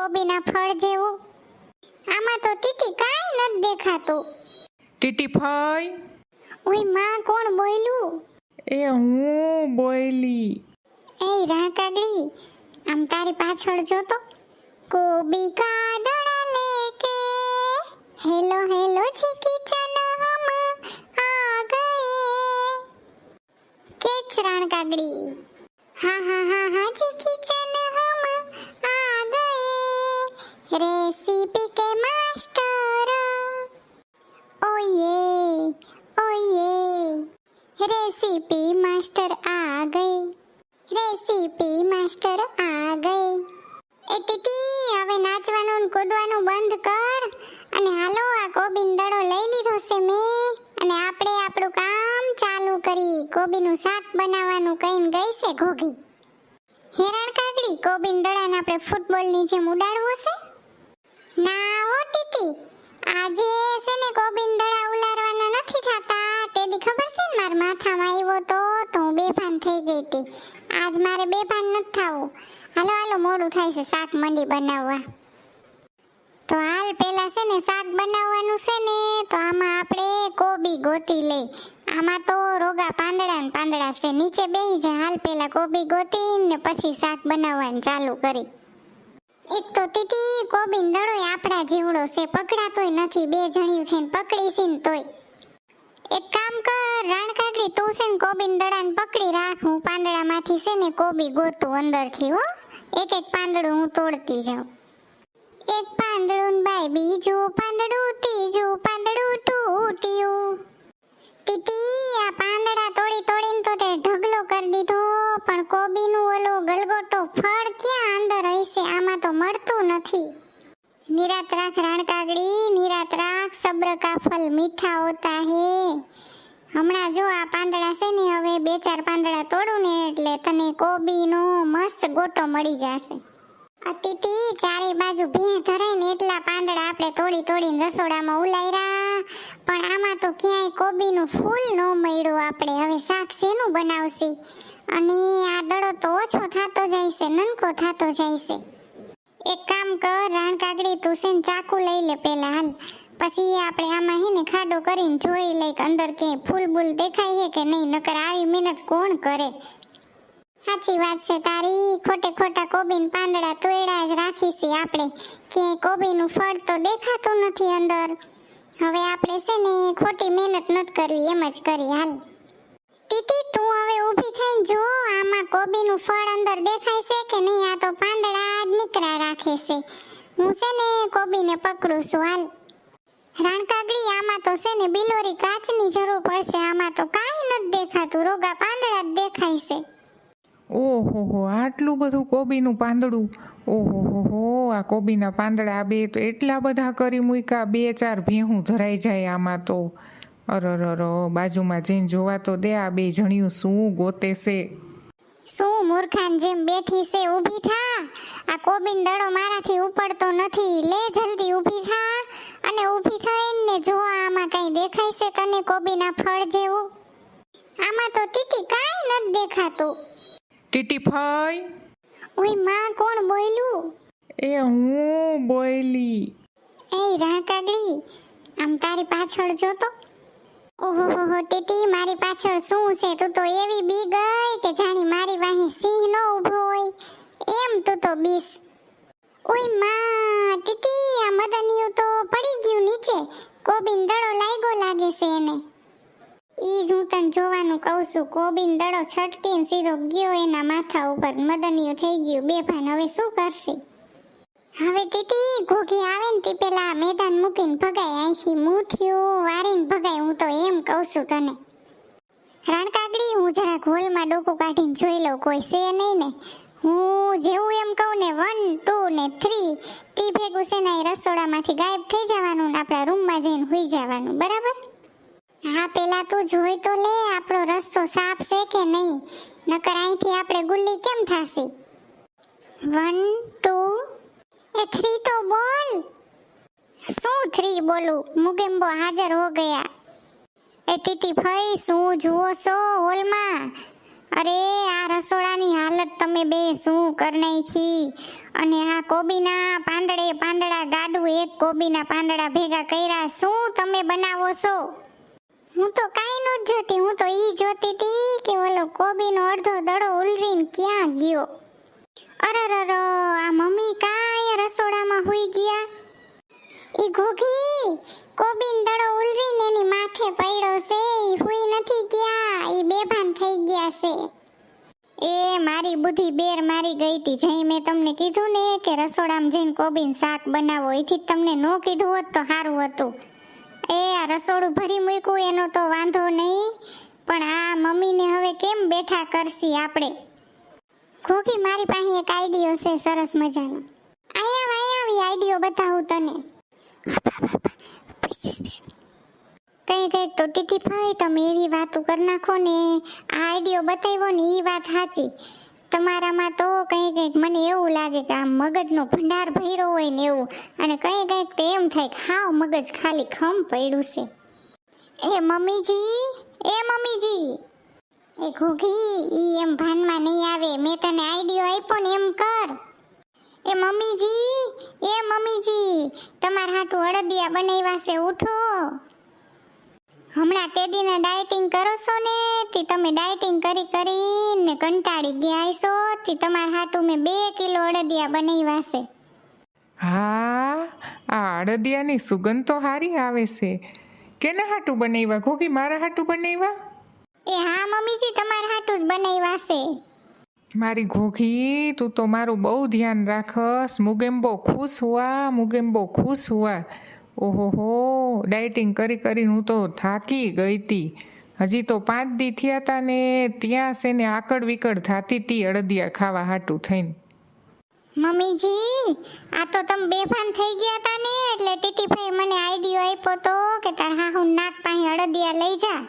કોબીના ફળ જેવું. આમાં તો ટીટી કાંઈ નથી દેખાતું. ટીટી ફઈ? ઓયમાં કોણ બોલ્યું એ હું બોયલી. એ રાકાગડી આમ તારી પાછળ જોતો. કોબી કા દડા લેકે. હેલો હેલો જી કિચન હમ આ ગયે કેચ રાણકાગડી રેસીપી કે માસ્ટર ઓયે ઓયે રેસીપી માસ્ટર આ ગઈ રેસીપી માસ્ટર આ ગઈ એ ટીટી હવે નાચવાનું કૂદવાનું બંધ કર. અને હાલો, આ કોબીન લઈ લીધો છે મેં. અને આપણે આપણું કામ ચાલુ કરી. કોબીનું શાક બનાવવાનું કહીને ગઈ છે ઘોઘી. હેરણ કાગડી કોબીન આપણે ફૂટબોલની જેમ ઉડાડવું છે ના હો ટીટી આજે છે ને કોબીન દડા ઉલારવાના નથી થતા તેદી ખબર છે ને મારા માથામાં તો તો હું બેભાન થઈ ગઈ હતી. આજ મારે બેભાન નથી થવું. હાલો હાલો, મોડું થાય છે શાક મંડી બનાવવા. તો હાલ પેલા છે ને શાક બનાવવાનું છે ને, તો આમાં આપણે કોબી ગોતી લઈ. આમાં તો રોગા પાંદડા ને પાંદડા છે. નીચે બે જાય હાલ પેલા કોબી ગોતી ને પછી શાક બનાવવાનું ચાલુ કરી. એક તો ટીટી કોબી દડો આપણા જીવડો છે. પકડાતોય નથી, બે જણ્યું છે ને પકડી છે ને તોય. એક કામ કર રાણકાગડી તું છે ને કોબીન દડાને પકડી રાખ. હું પાંદડામાંથી છે ને કોબી ગોતું અંદરથી, હો. એક એક પાંદડું હું તોડતી જાઉં. એક પાંદડું ભાઈ બીજું પાંદડું, ત્રીજું પાંદડું તૂટ્યું. ટીટી, આ પાંદડા તોડી તોડીને તો તે ઢગલો કરી દીધો. પણ કોબીનું ઓલો ગલગોટો ફળ ક્યાં અંદર હશે, આમાં તો મળતું નથી. નિરાત રાખ રાણકાગડી નિરાત રાખ સબ્ર કા ફલ મીઠા હોતા હે. હમણાં જો આ પાંદડા છે ને, હવે બે ચાર પાંદડા તોડું ને એટલે તને કોબીનો મસ્ત ગોટો મળી જશે. ટીટી ચારે બાજુ ભીણ ધરાઈને એટલા પાંદડા આપણે તોડી તોડીને રસોડામાં ઉલાયરા. પણ આમાં તો ક્યાંય કોબીનું ફૂલ ન મળ્યું આપણે. હવે શાક શેનું બનાવશે? અને આ દડો તો ઓછો થતો જાય છે નનકો થતો જાય છે. એક કામ કર, રાણ કાગડી, તું છે ને ચાકુ લઈ લે પેલા હાલ. પછી આપણે આમાં હે ને ખાડો કરીને જોઈ લઈ કે અંદર કે ફૂલ બૂલ દેખાય છે કે નહીં, નકર આવી મહેનત કોણ કરે? સાચી વાત છે, તારી ખોટે ખોટા કોબીન પાંદડા તોયડા જ રાખીશી આપણે. કે કોબીનું ફળ તો દેખાતું નથી અંદર. હવે આપણે છે ને ખોટી મહેનત નથી કરવી, એમ જ કરી હાલ. ટીટી, તું હવે ઊભી થઈને જો, આમાં કોબીનું ફળ અંદર દેખાય છે કે નહીં? આ તો પાંદડા જ નીકળા રાખે છે. હું છે ને કોબીને પકડું છું. હાલ. રાણકાગડી, આમાં તો છે ને બિલોરી કાચની જરૂર પડશે. આમાં તો કાંઈ નથી દેખાતું. રોગા પાંદડા જ દેખાય છે. ઓહો હો આટલું બધું કોબીનું પાંદડું? ઓહો હો હો આ કોબીના પાંદડા બે તો એટલા બધા કરી મૂક્યા, બે ચાર ભેહું ધરાઈ જાય આમાં તો. અરર બાજુમાં જઈને જોવા તો દે આ બે જણિયું શું ગોતે છે? શું મૂર્ખાન જેમ બેઠી છે ઊભી થા? આ કોબીન દડો મારાથી ઉપડતો નથી. લે જલ્દી ઊભી થા. અને ઊભી થઈને જો આમાં કઈ દેખાય છે તને કોબીના ફળ જેવું? આમાં તો ટીટી કાંઈ નથી દેખાતું. ટીટી ફઈ? ઓયમાં કોણ બોલ્યું એ હું બોયલી. એ રાકાગડી આમ તારી પાછળ જોતો ઓહો, હો હો, ટીટી, મારી પાછળ શું છે? તું તો એવી બી ગઈ કે જાણી મારી વાહે સિંહ નો ઊભો હોય. એમ તું તો બીસ. ઓયમાં, ટીટી, આ મદનિયું તો પડી ગયું નીચે. કોબીન દડો લાગ્યો લાગે છે એને. ઈ જ હું તને જોવાનું કહું છું. કોબીન દડો છટકીને સીધો ગયો એના માથા ઉપર. મદનિયું થઈ ગયું. બેભાન હવે શું કરશે? હવે ટીટી, ઘોઘી આવે ને તે પેલા મેદાન મૂકીને ભગાય, અહીંથી મુઠ્ઠીઓ વારીને ભગાય, હું તો એમ કહું છું તને. રણકાગડી, હું જરાક હોલમાં ડોકું કાઢીને જોઈ લઉં, કોઈ છે નહીં ને. હું જેવું એમ કહું ને વન ટુ ને થ્રી તી ભેગું છે ને રસોડામાંથી ગાયબ થઈ જવાનું ને આપણા રૂમમાં જઈને હોઈ જવાનું, બરાબર? હા, પેલા તું જોઈ તો લે, આપણો રસ્તો સાફ છે કે નહીં? નકર અહીંથી આપણે ગુલ્લી કેમ થાશે? વન ટુ એ થ્રી તો બોલ. શું થ્રી બોલું? મુગેમ્બો હાજર હો ગયા. એ ટીટી ફઈ, શું જુઓ છો હોલમાં? અરે, આ રસોડાની હાલત તમે બે શું કર છી? અને આ કોબીના પાંદડે પાંદડા ગાડું, એક કોબીના પાંદડા ભેગા કર્યા. શું તમે બનાવો છો? હું તો કાંઈ નહોતી જોતી, હું તો ઈ જોતી હતી કે ઓલો કોબીનો અડધો દડો ઉલરીને ક્યાં ગયો? અરરર આ મમ્મી કાંઈ રસોડામાં હુઈ ગયા. ઈ ઘોઘી, કોબીન દડો ઉલરીને એની માથે પડ્યો છે, ઈ હુઈ નથી ગયા, ઈ બેભાન થઈ ગયા છે. એ મારી બુદ્ધિ બેર મારી ગઈ હતી જઈ મેં તમને કીધું ને કે રસોડામાં જઈને કોબીન શાક બનાવો, એથી તમને ન કીધું હોત તો સારું હતું. એ આ રસોડું ભરી મૂક્યું, એનો તો વાંધો નહીં, પણ આ મમ્મીને હવે કેમ બેઠા કરશી આપણે? ઘોઘી મારી પાસે એક આઈડિયો છે સરસ મજાનો. આયા આયા આઈડિયો બતાવું તને. કઈ કઈ તો ટીટી ભાઈ, તમે એવી વાતો કરી નાખો ને, આ આઈડિયો બતાવ્યો ને એ વાત સાચી. તમારામાં તો કંઈ કંઈક મને એવું લાગે કે આ મગજનો ભંડાર ભર્યો હોય ને એવું. અને કંઈ કંઈક તો એમ થાય કે હાવ મગજ ખાલી ખમ પડ્યું છે. એ મમ્મીજી એ મમ્મીજી. એ ઘોઘી ઈ એમ ભાનમાં નહીં આવે. મેં તને આઈડિયો આપ્યો ને એમ કર. એ મમ્મીજી એ મમ્મીજી, તમારા હાથું અડદિયા બનાવ્યા છે, ઉઠો. હમણાં તે દીને ડાયટિંગ કરો છો ને તે તમે ડાયટિંગ કરી કરીને કંટાળી ગયા છો તે તમારા હાથું મેં બે કિલો અડદિયા બનાવ્યા છે. હા, આ અડદિયાની સુગંધ તો સારી આવે છે. કેના હાટું બનાવ્યા? ઘોઘી મારા હાટું બનાવ્યા? એ હા, મમ્મીજી, તમારા હાટુ જ બનાવ્યા છે. મારી ઘોઘી, તું તો મારું બહુ ધ્યાન રાખસ. મુગેમ બહુ ખુશ હુઆ મુગેમ બહુ ખુશ હુઆ ઓહો હો, ડાયટિંગ કરી કરીને હું તો થાકી ગઈ હતી હજી તો પાંચ દી થયા હતા ને ત્યાં છે ને આકડ વિકડ થાતી હતી અડદિયા ખાવા હાટું થઈને. મમ્મીજી, આ તો તમે બેભાન થઈ ગયા હતા ને, એટલે ટીટીભાઈ મને આઈડિયો આપ્યો તો કે તાર હાહુ નાક પાસે અડદિયા લઈ જા.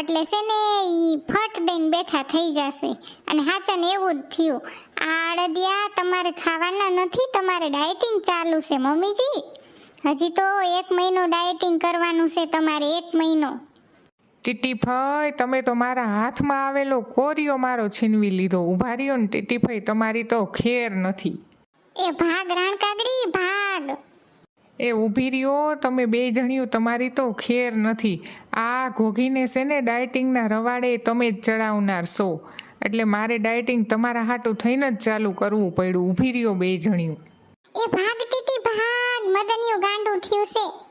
એટલે છે ને એ ફટ દઈને બેઠા થઈ જશે. અને હાચન એવું જ થયું. આ અડદિયા તમારે ખાવાના નથી, તમારે ડાયટિંગ ચાલુ છે, મમ્મીજી. હજી તો એક મહિનો ડાયટિંગ કરવાનું છે, તમારે એક મહિનો. ટીટીફાઈ તમે તો મારા હાથમાં આવેલો કોરિયો મારો છીનવી લીધો. ઊભા રહ્યો ને ટીટીફાઈ તમારી તો ખેર નથી. એ ભાગ રાણકાગડી ભાગ. એ ઊભી રહ્યો તમે બે જણિયું તમારી તો ખેર નથી. આ ઘોઘીને છે ને ડાયટિંગના રવાડે તમે જ ચડાવનાર છો. એટલે મારે ડાયટિંગ તમારા હાટું થઈને જ ચાલુ કરવું પડ્યું. ઊભી રહ્યો બે જણિયું. એ ભાગ ટીટી ભાગ મદનિયું ગાંડું થયું છે.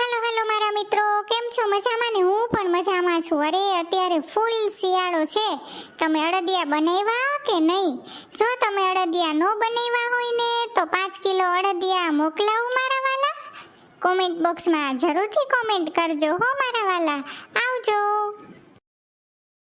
હાલો હાલો મારા મિત્રો. કેમ છો? મજામાં ને? હું પણ મજામાં છું. અરે, અત્યારે ફૂલ શિયાળો છે. તમે અડદિયા બનાવ્યા કે નહીં? જો તમે અડદિયા ન બનાવ્યા હોય ને, તો પાંચ કિલો અડદિયા મોકલાવું મારા વાલા. કોમેન્ટ બોક્સમાં જરૂરથી કોમેન્ટ કરજો હો મારા વાલા. આવજો.